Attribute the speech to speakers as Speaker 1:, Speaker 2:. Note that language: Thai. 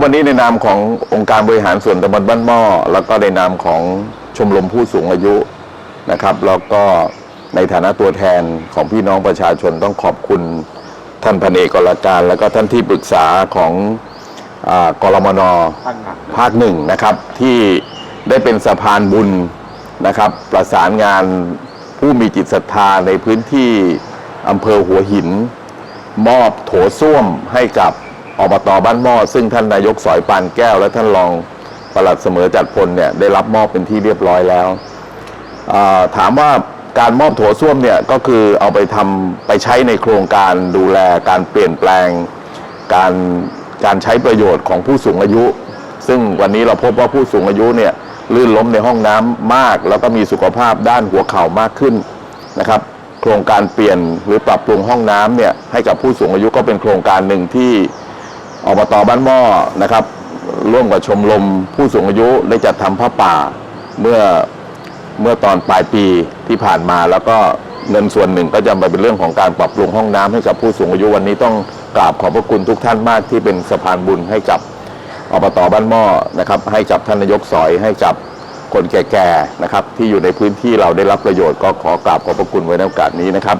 Speaker 1: วันนี้ในนามขององค์การบริหารส่วนตำบลบ้านหม้อ แล้วก็ในนามของชมรมผู้สูงอายุนะครับ แล้วก็ในฐานะตัวแทนของพี่น้องประชาชนต้องขอบคุณท่านพันเอกกรการ แล้วก็ท่านที่ปรึกษาของอากรมนภาคหนึ่งนะครับ ที่ได้เป็นสะพานบุญนะครับ ประสานงานผู้มีจิตศรัทธาในพื้นที่อำเภอหัวหิน มอบโถส้วมให้กับ อบตบ้านหม้อซึ่งท่านนายกสอยปานแก้ว และท่านรองปลัดเสมอจัดพลเนี่ยได้รับมอบเป็นที่เรียบร้อยแล้วถามว่าการมอบโถส้วมเนี่ยก็คือเอาไปทำไปใช้ในโครงการดูแลการเปลี่ยนแปลง การการใช้ประโยชน์ของผู้สูงอายุ ซึ่งวันนี้เราพบว่าผู้สูงอายุเนี่ยลื่นล้มในห้องน้ำมาก แล้วก็มีสุขภาพด้านหัวเข่ามากขึ้นนะครับ โครงการเปลี่ยนหรือปรับปรุงห้องน้ำเนี่ยให้กับผู้สูงอายุก็เป็นโครงการหนึ่งที่ อบตบ้านหม้อนะครับ ร่วมกับชมรมผู้สูงอายุได้จัดทำผ้าป่าเมื่อเมื่อตอนปลายปีที่ผ่านมาแล้วก็เงินส่วนหนึ่งก็จะมาเป็นเรื่องของการปรับปรุงห้องน้ำให้กับผู้สูงอายุวันนี้ต้องกราบขอบพระคุณทุกท่านมากที่เป็นสะพานบุญให้กับอบตบ้านหม้อนะครับ ให้กับท่านนายกสอยให้กับคนแก่ๆนะครับ ที่อยู่ในพื้นที่เราได้รับประโยชน์ก็ขอกราบขอบพระคุณไว้ในโอกาสนี้นะ
Speaker 2: ครับ